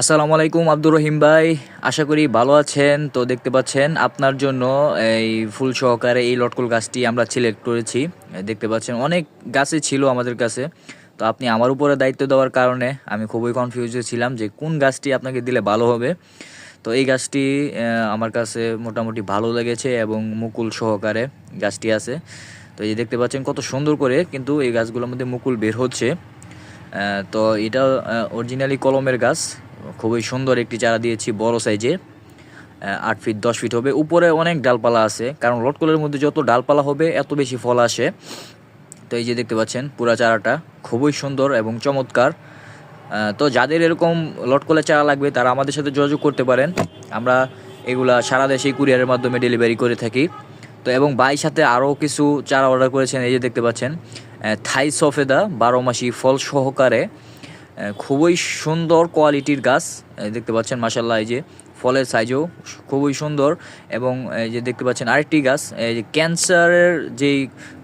আসসালামু আলাইকুম আব্দুর রহিম ভাই। আশা করি ভালো আছেন। তো দেখতে পাচ্ছেন, আপনার জন্য এই ফুল সহকারে এই লটকল গাছটি আমরা সিলেক্ট করেছি। দেখতে পাচ্ছেন, অনেক গাছই ছিল আমাদের কাছে। তো আপনি আমার উপরে দায়িত্ব দেওয়ার কারণে আমি খুবই কনফিউজে ছিলাম যে কোন গাছটি আপনাকে দিলে ভালো হবে। তো এই গাছটি আমার কাছে মোটামুটি ভালো লেগেছে এবং মুকুল সহকারে গাছটি আছে। তো এই দেখতে পাচ্ছেন, কত সুন্দর করে কিন্তু এই গাছগুলোর মধ্যে মুকুল বের হচ্ছে। তো এটা অরিজিনালি কলমের গাছ। খুবই সুন্দর একটি চারা দিয়েছি, বড় সাইজে আট ফিট দশ ফিট হবে। উপরে অনেক ডালপালা আছে, কারণ লটকলের মধ্যে যত ডালপালা হবে, এত বেশি ফল আসে। তো এই যে দেখতে পাচ্ছেন, পুরা চারাটা খুবই সুন্দর এবং চমৎকার। তো যাদের এরকম লটকলের চারা লাগবে, তারা আমাদের সাথে যোগাযোগ করতে পারেন। আমরা এগুলা সারা দেশে কুরিয়ারের মাধ্যমে ডেলিভারি করে থাকি। তো এবং বাই সাথে আরও কিছু চারা অর্ডার করেছেন, এই যে দেখতে পাচ্ছেন থাই সফেদা বারো মাসি ফল সহকারে। খুবই সুন্দর কোয়ালিটির গাছ দেখতে পাচ্ছেন মাসাল্লাহ এই যে ফলের সাইজও খুবই সুন্দর এবং এই যে দেখতে পাচ্ছেন আরেকটি গাছ, এই যে ক্যান্সারের যেই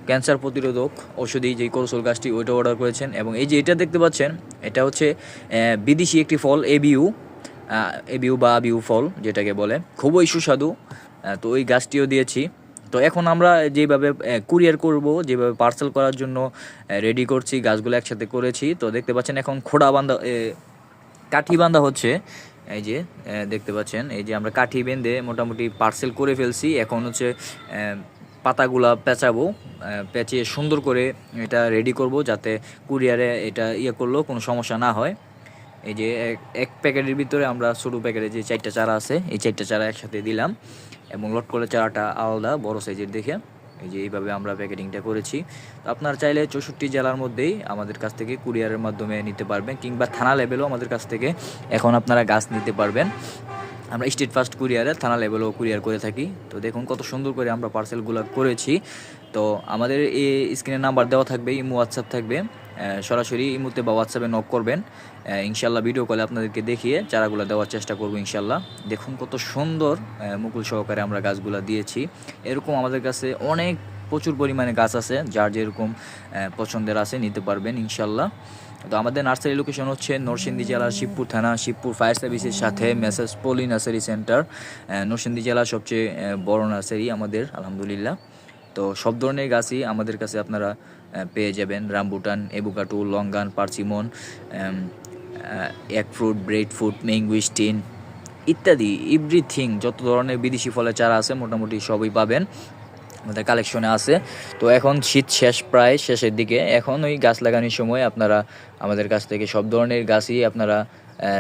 ক্যান্সার প্রতিরোধক ঔষধি যেই করসল গাছটি, ওইটা অর্ডার করেছেন এবং এই যে এটা দেখতে পাচ্ছেন, এটা হচ্ছে বিদেশি একটি ফল, এবিউ এবিউ বা বিউ ফল যেটাকে বলে, খুবই সুস্বাদু তো ওই গাছটিও দিয়েছি। তো এখন আমরা যেভাবে কুরিয়ার করব, যেভাবে পার্সেল করার জন্য রেডি করছি, গাছগুলো একসাথে করেছি, তো দেখতে পাচ্ছেন এখন খোড়া বান্ধা কাঠি বান্ধা হচ্ছে, এই যে দেখতে পাচ্ছেন, এই যে আমরা কাঠি বেঁধে মোটামুটি পার্সেল করে ফেলছি, এখন হচ্ছে পাতাগুলা পেঁচাবো পেঁচিয়ে সুন্দর করে এটা রেডি করব, যাতে কুরিয়ারে এটা ইয়ে করলেও কোনো সমস্যা না হয়। এই যে এক- প্যাকেটের ভিতরে আমরা ছোটো প্যাকেটে যে চারটা চারা আছে, এই চারটা চারা একসাথে দিলাম এবং লটকলের চারাটা আলাদা বড় সাইজের দেখে এই যে এইভাবে আমরা প্যাকেটিংটা করেছি। তো আপনারা চাইলে চৌষট্টি জেলার মধ্যেই আমাদের কাছ থেকে কুরিয়ারের মাধ্যমে নিতে পারবেন কিংবা থানা লেভেলও আমাদের কাছ থেকে এখন আপনারা গাছ নিতে পারবেন। আমরা স্টেট ফার্স্ট কুরিয়ারে, থানা লেভেলও কুরিয়ার করে থাকি। তো দেখুন কত সুন্দর করে আমরা পার্সেলগুলো করেছি। তো আমাদের এই স্ক্রিনে নাম্বার দেওয়া থাকবে, ইমো হোয়াটসঅ্যাপ থাকবে। আহ, এই মুহূর্তে বা হোয়াটসঅ্যাপে নক করবেন। ইনশাল্লাহ ভিডিও কলে আপনাদেরকে দেখিয়ে চারাগুলো দেওয়ার চেষ্টা করব ইনশাল্লাহ দেখুন কত সুন্দর মুকুল সহকারে আমরা গাছগুলো দিয়েছি। এরকম আমাদের কাছে অনেক প্রচুর পরিমাণে গাছ আছে যার যেরকম পছন্দের আছে নিতে পারবেন ইনশাল্লাহ তো আমাদের নার্সারি লোকেশন হচ্ছে নরসিংদী জেলার শিবপুর থানা শিবপুর ফায়ার সার্ভিসের সাথে মেসেজ পলি নার্সারি সেন্টার নরসিংদী জেলার সবচেয়ে বড় নার্সারি আমাদের আলহামদুলিল্লাহ। তো সব ধরনের গাছই আমাদের কাছে আপনারা পেয়ে যাবেন rambutan এবুকাটু longan, persimmon egg fruit, bread fruit mangosteen ইত্যাদি, এভরিথিং, যত ধরনের বিদেশি ফলের চারা আছে মোটামুটি সবই পাবেন। আমাদের কালেকশনে আছে। তো এখন শীত শেষ প্রায় শেষের দিকে। এখন ওই গাছ লাগানোর সময় আপনারা আমাদের কাছ থেকে সব ধরনের গাছই আপনারা